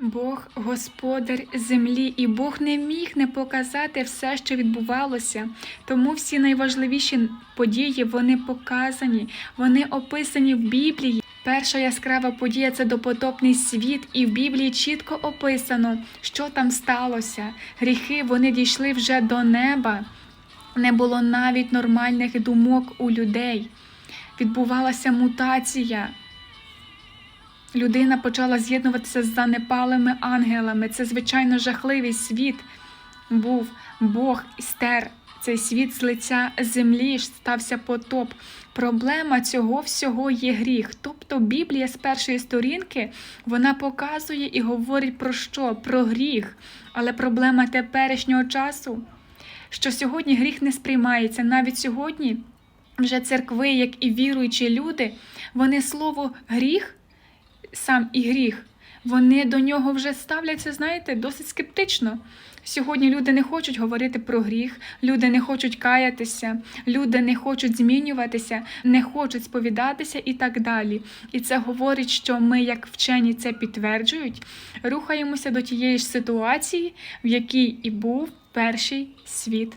Бог господар землі, і Бог не міг не показати все, що відбувалося. Тому всі найважливіші події вони показані, вони описані в Біблії. Перша яскрава подія це допотопний світ, і в Біблії чітко описано, що там сталося. Гріхи вони дійшли вже до неба. Не було навіть нормальних думок у людей. Відбувалася мутація. Людина почала з'єднуватися з занепалими ангелами. Це звичайно жахливий світ. Був Бог стер цей світ з лиця землі, стався потоп. Проблема цього всього є гріх. Тобто Біблія з першої сторінки вона показує і говорить про що? Про гріх. Але проблема теперішнього часу, що сьогодні гріх не сприймається. Навіть сьогодні вже церкви, як і віруючі люди, вони слово гріх сам і гріх, вони до нього вже ставляться, знаєте, досить скептично. Сьогодні люди не хочуть говорити про гріх, люди не хочуть каятися, люди не хочуть змінюватися, не хочуть сповідатися і так далі. І це говорить, що ми, як вчені, це підтверджують, рухаємося до тієї ж ситуації, в якій і був перший світ